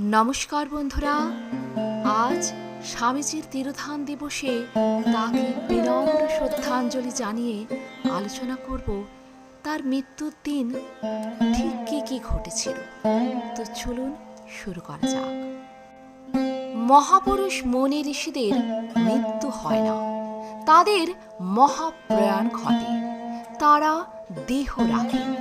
নমস্কার বন্ধুরা, আজ স্বামীজির তিরোধান দিবসে তাকে বিনম্র শ্রদ্ধাঞ্জলি জানিয়ে আলোচনা করব, তার মৃত্যুর দিন ঠিক কি কি ঘটেছিল। তো চলুন শুরু করা যাক। মহাপুরুষ মনি ঋষিদের মৃত্যু হয় না। তাদের মহাপ্রয়াণ ঘটে। তারা দেহ রাখেন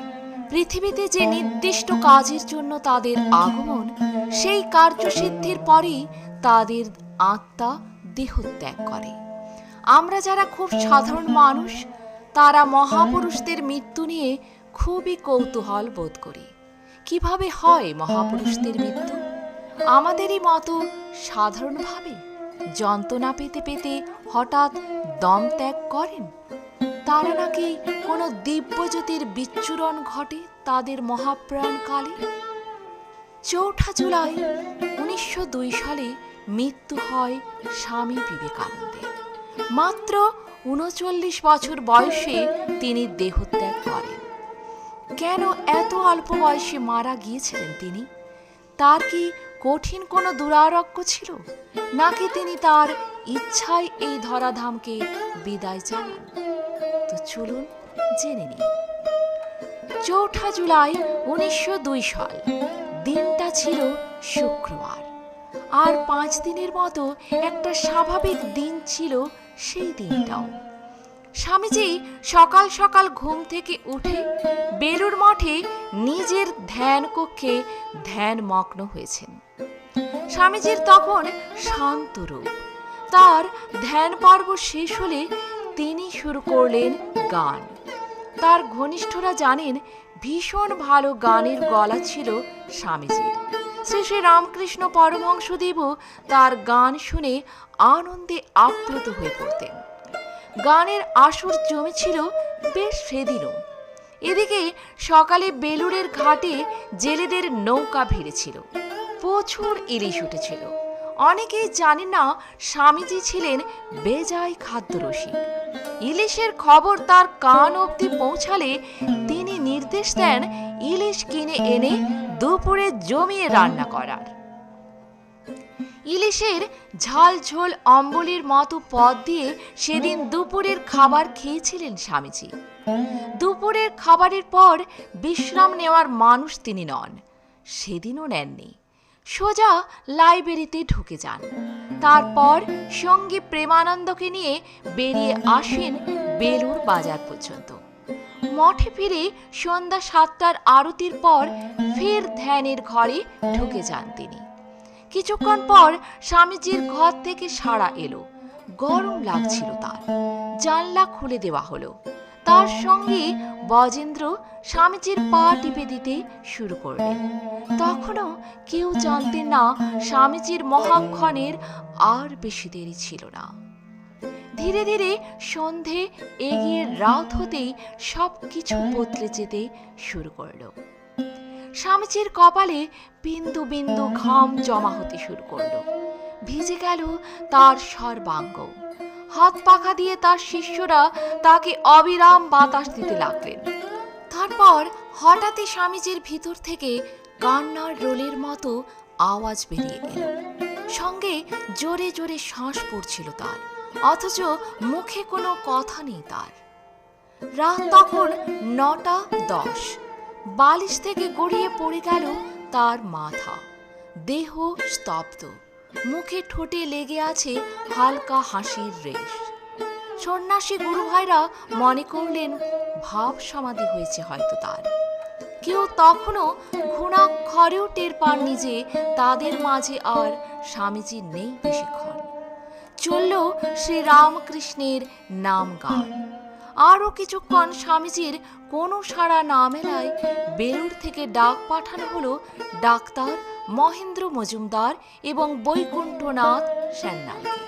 পৃথিবীতে যে নির্দিষ্ট কাজের জন্য তাদের আগমন সেই কার্যসিদ্ধির পরেই তাদের আত্মা দেহত্যাগ করে। আমরা যারা খুব সাধারণ মানুষ, তারা মহাপুরুষদের মৃত্যু নিয়ে খুবই কৌতূহল বোধ করি। কীভাবে হয় মহাপুরুষদের মৃত্যু? আমাদেরই মতো সাধারণভাবে যন্ত্রণা পেতে পেতে হঠাৎ দম ত্যাগ করেন? তারা নাকি কোনো দিব্যজ্যোতির বিচ্ছুরণ ঘটে তাদের মহাপ্রাণ কালে চৌঠা জুলাই উনিশশো দুই সালে মৃত্যু হয় স্বামী বিবেকানন্দের। মাত্র উনচল্লিশ বছর বয়সে তিনি দেহত্যাগ করেন। কেন এত অল্প বয়সে মারা গিয়েছিলেন তিনি? তার কি কঠিন কোনো দুরারোগ্য ছিল? নাকি তিনি তার ইচ্ছায় এই ধরাধামকে বিদায় জানান? তো চলুন জেনে নিই। চৌঠা জুলাই উনিশশো দুই সাল দিনটা ছিল শুক্রবার। আর পাঁচ দিনের মতো একটা স্বাভাবিক দিন ছিল সেই দিনটাও। স্বামীজি সকাল সকাল ঘুম থেকে উঠে বেলুর মঠে নিজের ধ্যান কক্ষে ধ্যান মগ্ন হয়েছেন। স্বামীজির তখন শান্ত রূপ। তার ধ্যান পর্ব শেষ হলে তিনি শুরু করলেন গান। তার ঘনিষ্ঠরা জানেন ভীষণ ভালো গানের গলা ছিল স্বামীজির। শ্রী শ্রী রামকৃষ্ণ পরমহংসদেবও তার গান শুনে আনন্দে আপ্লুত হয়ে পড়তেন। গানের আসর জমেছিল বেশ সেদিনও। এদিকে সকালে বেলুড়ের ঘাটে জেলেদের নৌকা ভিড়েছিল। প্রচুর ইলিশ উঠেছিল। অনেকেই জানেন না স্বামীজি ছিলেন বেজায় খাদ্যরসিক। ইলিশের খবর তার কান অবধি পৌঁছালে তিনি নির্দেশ দেন ইলিশ কিনে এনে দুপুরে জমিয়ে রান্না করার। ইলিশের ঝাল ঝোল অম্বলির মতো পদ দিয়ে সেদিন দুপুরের খাবার খেয়েছিলেন স্বামীজি। দুপুরের খাবারের পর বিশ্রাম নেওয়ার মানুষ তিনি নন, সেদিনও নেননি। সোজা লাইব্রেরিতে ঢুকে যান। তারপর সঙ্গী প্রেমানন্দকে নিয়ে বেরিয়ে আসেন বেলুর বাজার পর্যন্ত। মঠে ফিরে সন্ধ্যা সাতটার আরতির পর ফের ধ্যানের ঘরে ঢুকে যান তিনি। কিছুক্ষণ পর স্বামীজির ঘর থেকে সাড়া এলো। গরম লাগছিল তার। জানলা খুলে দেওয়া হলো। তার সঙ্গে বজেন্দ্র স্বামীজির পা টিপে দিতে শুরু করলেন। তখনও কেউ জানতেন না স্বামীজির মহাক্ষণের আর বেশি দেরি ছিল না। ধীরে ধীরে সন্ধে এগিয়ে রাত হতেই সব কিছু বদলে যেতে শুরু করল। স্বামীজির কপালে বিন্দু বিন্দু ঘাম জমা হতে শুরু করল। ভিজে গেল তার সর্বাঙ্গ। হাত পাখা দিয়ে তার শিষ্যরা তাকে অবিরাম বাতাস দিতে লাগলেন। তারপর হঠাৎই স্বামীজির ভিতর থেকে কান্নার রোলের মতো আওয়াজ বেরিয়ে এলো। সঙ্গে জোরে জোরে শ্বাস পড়ছিল তার, অথচ মুখে কোনো কথা নেই তার। রাত তখন নটা দশ, বালিশ থেকে গড়িয়ে পড়ে গেল তার মাথা, দেহ স্তব্ধ। মুখে ঠোঁটে লেগে আছে হালকা হাসির রেশ। সন্ন্যাসী গুরু ভাইরা মনে করলেন, ভাব সমাধি হয়েছে হয়তো তার। কেউ তখনও ঘুণাক্ষরেও টের পাননি যে তাদের মাঝে আর স্বামীজি নেই বেশিক্ষণ। চলল শ্রীরামকৃষ্ণের নাম গান। আরও কিছুক্ষণ স্বামীজির কোনো সাড়া না মেলায় বেলুড় থেকে ডাক পাঠানো হলো ডাক্তার মহেন্দ্র মজুমদার এবং বৈকুণ্ঠনাথ সান্যালকে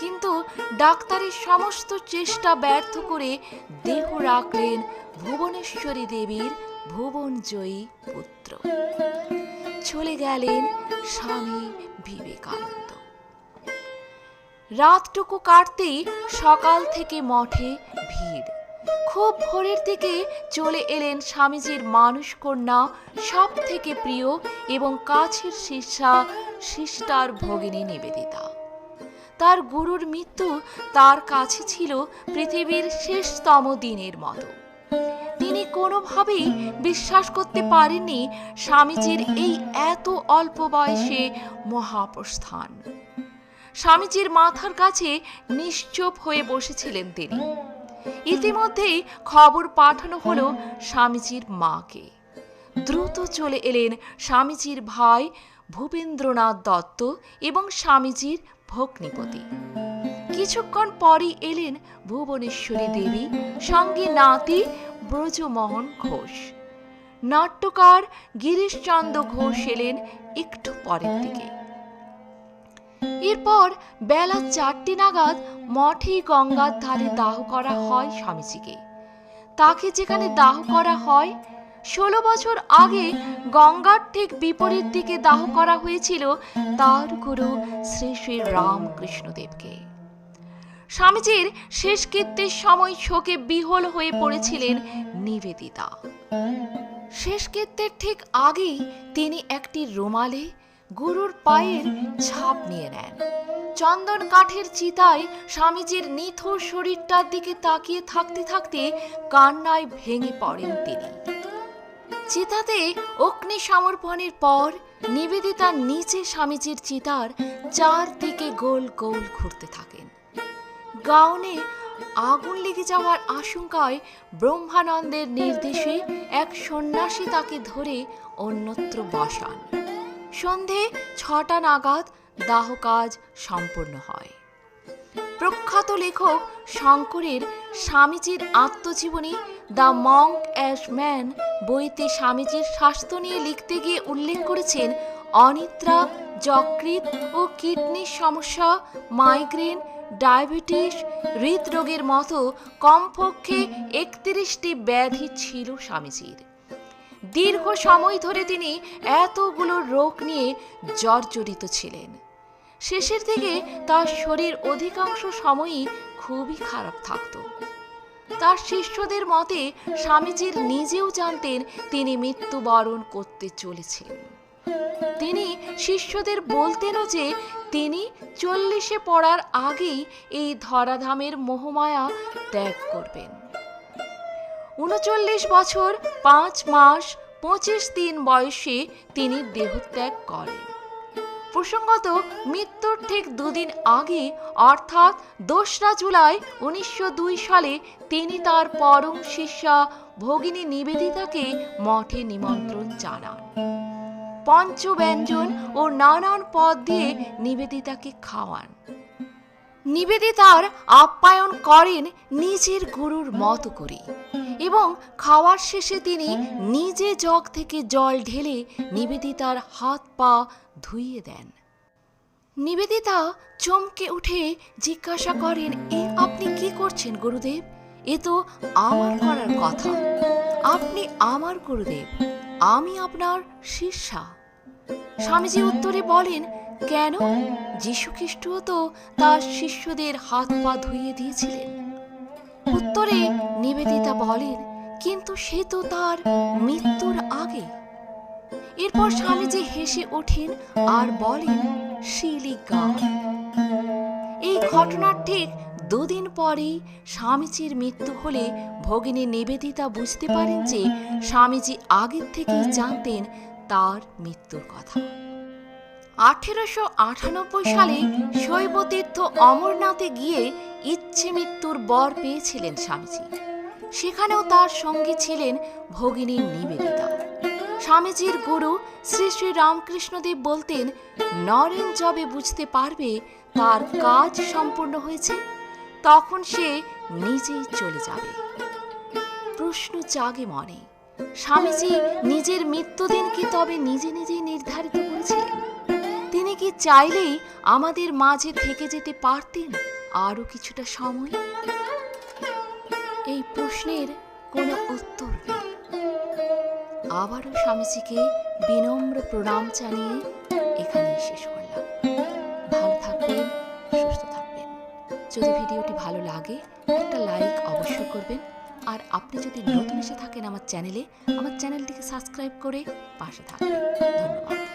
কিন্তু ডাক্তারের সমস্ত চেষ্টা ব্যর্থ করে দেহ রাখলেন ভুবনেশ্বরী দেবীর ভুবনজয়ী পুত্র। চলে গেলেন স্বামী বিবেকানন্দ। রাতটুকু কাটতেই সকাল থেকে মঠে ভিড়। খুব ভোরের দিকে চলে এলেন স্বামীজির মানুষ কন্যা সব থেকে প্রিয় এবং কাছের শিষ্যা শিষ্টার ভগিনী নিবেদিতা। তার গুরুর মৃত্যু তার কাছে ছিল পৃথিবীর শেষতম দিনের মতো। তিনি কোনোভাবেই বিশ্বাস করতে পারেননি স্বামীজির এই এত অল্প বয়সে মহাপ্রস্থান। স্বামীজির মাথার কাছে নিশ্চুপ হয়ে বসেছিলেন তিনি। ইতিমধ্যেই খবর পাঠানো হলো স্বামীজির মাকে। দ্রুত চলে এলেন স্বামীজির ভাই ভূপেন্দ্রনাথ দত্ত এবং স্বামীজির ভগ্নিপতি। কিছুক্ষণ পরই এলেন ভুবনেশ্বরী দেবী, সঙ্গে নাতি ব্রজমোহন ঘোষ। নাট্যকার গিরিশচন্দ্র ঘোষ এলেন একটু পরের দিকে। এরপর বেলা চারটে নাগাদ মঠেই গঙ্গার ধারে দাহ করা হয় স্বামীজিকে। তাকে যেখানে দাহ করা হয়, ষোলো বছর আগে গঙ্গার ঠিক বিপরীত দিকে দাহ করা হয়েছিল তার গুরু শ্রী শ্রী রামকৃষ্ণদেবকে। স্বামীজির শেষকৃত্যের সময় শোকে বিহল হয়ে পড়েছিলেন নিবেদিতা। শেষকৃত্যের ঠিক আগেই তিনি একটি রুমালে গুরুর পায়ের ছাপ নিয়ে নেন। চন্দন কাঠের চিতায় স্বামীজির নিথর শরীরটার দিকে তাকিয়ে থাকতে থাকতে কান্নায় ভেঙে পড়েন তিনি। চিতাতে অগ্নি সমর্পণের পর নিবেদিতা নিচে স্বামীজির চিতার চারদিকে গোল গোল ঘুরতে থাকেন। গাউনে আগুন লেগে যাওয়ার আশঙ্কায় ব্রহ্মানন্দের নির্দেশে এক সন্ন্যাসী তাকে ধরে অন্যত্র বসান। সন্ধে ছটা নাগাদ দাহ কাজ সম্পূর্ণ হয়। প্রখ্যাত লেখক শঙ্করের স্বামীজির আত্মজীবনী দ্য মঙ্ক অ্যাশ ম্যান বইতে স্বামীজির স্বাস্থ্য নিয়ে লিখতে গিয়ে উল্লেখ করেছেন, অনিদ্রা যকৃত ও কিডনির সমস্যা, মাইগ্রেন, ডায়াবেটিস, হৃদরোগের মতো কমপক্ষে একত্রিশটি ব্যাধি ছিল স্বামীজির। দীর্ঘ সময় ধরে তিনি এতগুলো রোগ নিয়ে জর্জরিত ছিলেন। শেষের দিকে তার শরীর অধিকাংশ সময়ই খুবই খারাপ থাকত। তার শিষ্যদের মতে, স্বামীজির নিজেও জানতেন তিনি মৃত্যুবরণ করতে চলেছেন তিনি শিষ্যদের বলতেনও যে, তিনি চল্লিশে পড়ার আগেই এই ধরাধামের মোহমায়া ত্যাগ করবেন। উনচল্লিশ বছর, পাঁচ মাস পঁচিশ দিন বয়সে তিনি দেহত্যাগ করেন। প্রসঙ্গত, মৃত্যুর ঠিক দুদিন আগে অর্থাৎ দোসরা জুলাই উনিশশো দুই সালে, তিনি তার পরম শিষ্যা ভগিনী নিবেদিতাকে মঠে নিমন্ত্রণ জানান। পঞ্চব্যঞ্জন ও নানান পদ দিয়ে নিবেদিতাকে খাওয়ান। নিবেদিতার আপ্যায়ন করেন নিজের গুরুর মতো করে। এবং খাওয়ার শেষে তিনি নিজে জগ থেকে জল ঢেলে নিবেদিতার হাত পা ধুইয়ে দেন। নিবেদিতা চমকে উঠে জিজ্ঞাসা করেন, এ আপনি কি করছেন গুরুদেব? এ তো আমার করার কথা। আপনি আমার গুরুদেব, আমি আপনার শিষ্যা। স্বামীজি উত্তরে বলেন কেন? যীশুখ্রিস্টও তো তার শিষ্যদের হাত পা ধুইয়ে দিয়েছিলেন। উত্তরে নিবেদিতা বলেন, কিন্তু সে তো তার মৃত্যুর আগে। এরপর স্বামীজি হেসে ওঠেন আর বলেন, শিলিকা। এই ঘটনার ঠিক দুদিন পরেই স্বামীজির মৃত্যু হলে ভগিনী নিবেদিতা বুঝতে পারেন যে স্বামীজি আগের থেকেই জানতেন তার মৃত্যুর কথা। আঠেরোশো আটানব্বই সালে শৈবতীর্থ অমরনাথে গিয়ে ইচ্ছে মৃত্যুর বর পেয়েছিলেন স্বামীজি। সেখানেও তার সঙ্গে ছিলেন ভগিনী নিবেদিতা। স্বামীজির গুরু শ্রী শ্রী রামকৃষ্ণদেব বলতেন, নরেন যবে বুঝতে পারবে তার কাজ সম্পূর্ণ হয়েছে, তখন সে নিজেই চলে যাবে। প্রশ্ন জাগে মনে। স্বামীজি নিজের মৃত্যুদিন কি তবে নিজে নিজেই নির্ধারিত করেছিলেন? কি চাইলেই আমাদের মাঝে থেকে যেতে পারতেন আরও কিছুটা সময়? এই প্রশ্নের কোনো উত্তর আবারও স্বামীজিকে বিনম্র প্রণাম জানিয়ে এখানেই শেষ করলাম। ভালো থাকবেন, সুস্থ থাকবেন। যদি ভিডিওটি ভালো লাগে, একটা লাইক অবশ্যই করবেন। আর আপনি যদি নতুন এসে থাকেন আমার চ্যানেলে, আমার চ্যানেলটিকে সাবস্ক্রাইব করে পাশে থাকবেন। ধন্যবাদ।